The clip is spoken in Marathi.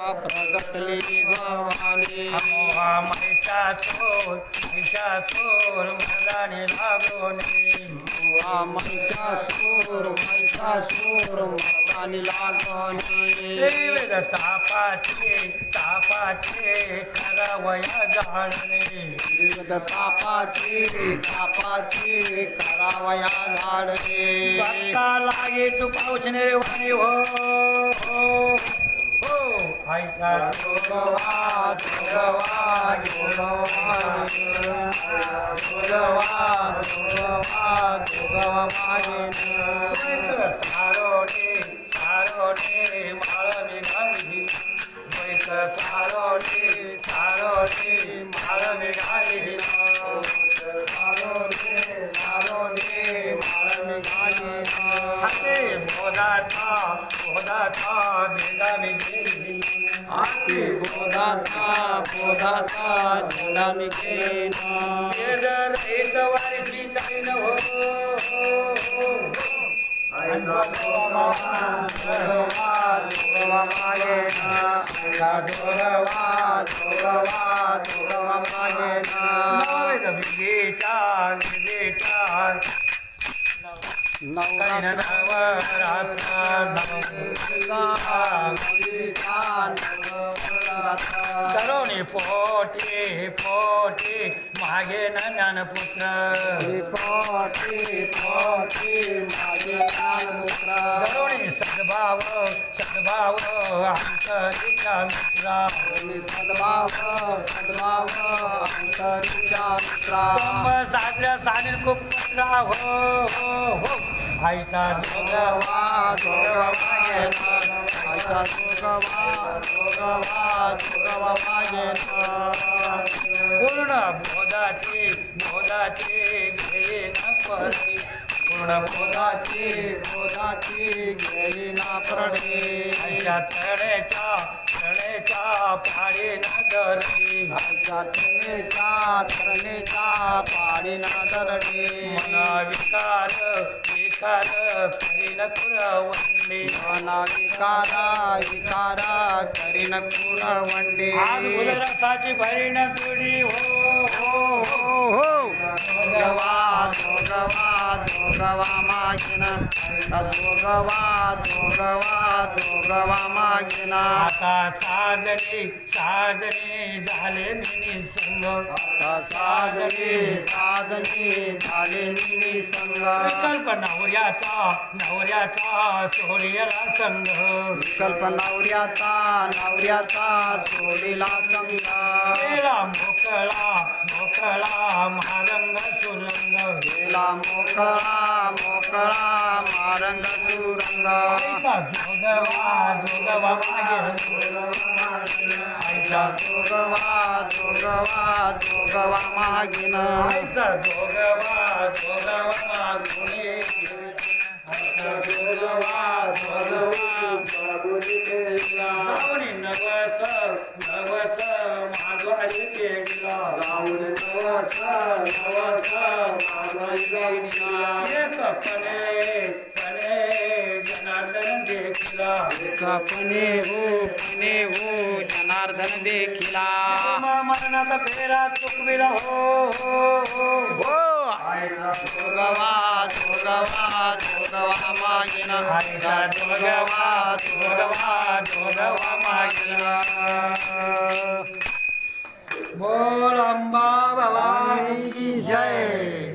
प्रगटली भवानी अमोहा महिषासुर महिषासुर मर्दानी लागोनी. महिषासूर महिषासूर मर्दानी लागणी वेद तापाचे तापाचे करावया जाळणे. विविध तापाची तापाची करावया झाडे भक्ता लागे तू पावचणे वाणी हो. हो हो आईचा जोगवा जोगवा जोगवा जोगवा जोगवा जोगवा मागे सारोडे सारोडे माळ निघाली बैठ सारोडे सारोडे माळ निघाली सारोडे सारोडे माळ निघाली हाते बोधाचा बोधाचा झेंडा मी गेली हाती बोधाचा बोधाचा झेंडा मी घेणं वेद रहित वारीची जाईन हो हो, मागे ना. तरुणी पोटी पोटी मागे न ज्ञानपुत्र तरुणी सद्भाव सद्भाव अंतरिचा मित्रा सद्भाव साजरा सानील खूप पत्रा हो हो हो. आईचा जोगवा जोगवा मागे पूर्ण बोधाची बोधाची घेईन परी पूर्ण बोधाचे बोधाचे घे ना प्रडे आईच्या तळ्याच्या तळेच्या पाडी न धरली तरणेच्या तरणेच्या पाडी ना दरडे मन विकार विकार करीन कुरवंडी मना विकारा विकारा करीन कुरवंडे आज गुजराताची बहीण तुडी हो हो हो. मागिन. जोगवा जोगवा जोगवा मागिन आता साजरी साजरी झाले मिनी संग. साजनी साजनी झाले मिनी संग. विकल्प नवऱ्याचा नवऱ्याचा सोडियला संघ विकल्प नवऱ्याचा नवऱ्याचा सोडिला संग. केला मोकळा मोकळा महारंग सुरंग. गेला मोकळा मोकळा मारंग सुरंग. आईचा जोगवा जोगवा आईचा जोगवा जोगवा जोगवा मागिन. आईचा जोगवा जोगवा मागुनी आईचा जोगवा जोगवा जाऊनी नवस नवस मागवारी केला. एक पणे हो पणे हो जनार्दन देखिला. मरणाचा फेरा चुकविला हो हो हो. हो. मागिन. बोल अंबा भवानी की जय.